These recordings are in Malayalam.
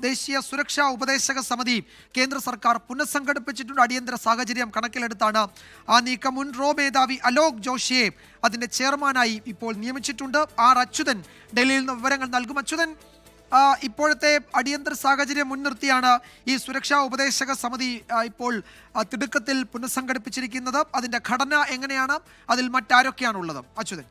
ദേശീയ സുരക്ഷാ ഉപദേശക സമിതി കേന്ദ്ര സർക്കാർ പുനഃസംഘടിപ്പിച്ചിട്ടുണ്ട്. അടിയന്തര സാഹചര്യം കണക്കിലെടുത്താണ്. ആ നീക്കം മുൻ റോ മേധാവി അലോക് ജോഷിയെ അതിന്റെ ചെയർമാനായി ഇപ്പോൾ നിയമിച്ചിട്ടുണ്ട്. ആർ അച്യുതൻ ഡൽഹിയിൽ നിന്ന് വിവരങ്ങൾ നൽകും. അച്യുതൻ ഇപ്പോഴത്തെ അടിയന്തര സാഹചര്യം മുൻനിർത്തിയാണ് ഈ സുരക്ഷാ ഉപദേശക സമിതി ഇപ്പോൾ തിടുക്കത്തിൽ പുനഃസംഘടിപ്പിച്ചിരിക്കുന്നത്. അതിന്റെ ഘടന എങ്ങനെയാണ്? അതിൽ മറ്റാരൊക്കെയാണുള്ളത്? അച്യുതൻ.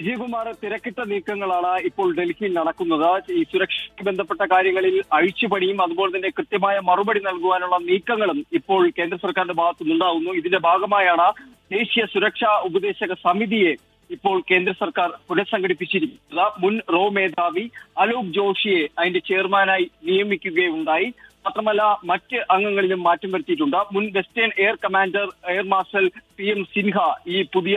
വിജയകുമാർ തിരക്കിട്ട നീക്കങ്ങളാണ് ഇപ്പോൾ ഡൽഹിയിൽ നടക്കുന്നത്. ഈ സുരക്ഷയ്ക്ക് ബന്ധപ്പെട്ട കാര്യങ്ങളിൽ അഴിച്ചുപണിയും അതുപോലെ തന്നെ കൃത്യമായ മറുപടി നൽകുവാനുള്ള നീക്കങ്ങളും ഇപ്പോൾ കേന്ദ്ര സർക്കാരിന്റെ ഭാഗത്തു നിന്നുണ്ടാവുന്നു ഇതിന്റെ ഭാഗമായാണ് ദേശീയ സുരക്ഷാ ഉപദേശക സമിതിയെ ഇപ്പോൾ കേന്ദ്ര സർക്കാർ പുനഃസംഘടിപ്പിച്ചിരിക്കുന്നത്. മുൻ റോ മേധാവി അലോക് ജോഷിയെ അതിന്റെ ചെയർമാനായി നിയമിക്കുകയുണ്ടായി. മാത്രമല്ല മറ്റ് അംഗങ്ങളിലും മാറ്റം വരുത്തിയിട്ടുണ്ട്. മുൻ western air commander air marshal P M Sinha ഈ പുതിയ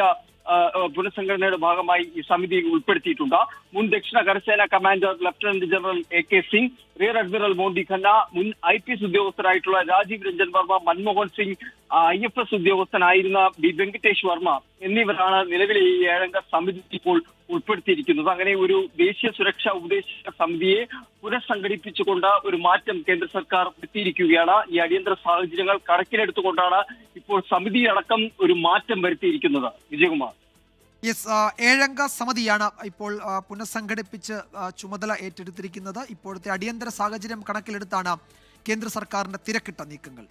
പുനഃസംഘടനയുടെ ഭാഗമായി ഈ സമിതി ഉൾപ്പെടുത്തിയിട്ടുണ്ട്. മുൻ ദക്ഷിണ കരസേന commander lieutenant general A K Singh rear admiral Monty Khanna മുൻ I P S ഉദ്യോഗസ്ഥരായിട്ടുള്ള Rajiv Ranjan Varma Manmohan Singh I F S ഉദ്യോഗസ്ഥനായിരുന്ന B Venkatesh Varma എന്നിവരാണ് നിലവിലെ ഈ ഏഴംഗ സമിതി ഇപ്പോൾ ഉൾപ്പെടുത്തിയിരിക്കുന്നത്. അങ്ങനെ ഒരു ദേശീയ സുരക്ഷാ ഉപദേശക സമിതിയെ പുനഃസംഘടിപ്പിച്ചുകൊണ്ട് ഒരു മാറ്റം കേന്ദ്ര സർക്കാർ എത്തിയിരിക്കുകയാണ് ഈ അടിയന്തര സാഹചര്യങ്ങൾ കണക്കിലെടുത്തുകൊണ്ടാണ് ഇപ്പോൾ സമിതി അടക്കം ഒരു മാറ്റം വരുത്തിയിരിക്കുന്നത് വിജയകുമാർ. യെസ് ഏഴംഗ സമിതിയാണ് ഇപ്പോൾ പുനഃസംഘടിപ്പിച്ച് ചുമതല ഏറ്റെടുത്തിരിക്കുന്നത്. ഇപ്പോഴത്തെ അടിയന്തര സാഹചര്യം കണക്കിലെടുത്താണ് കേന്ദ്ര സർക്കാരിന്റെ തിരക്കിട്ട നീക്കങ്ങൾ.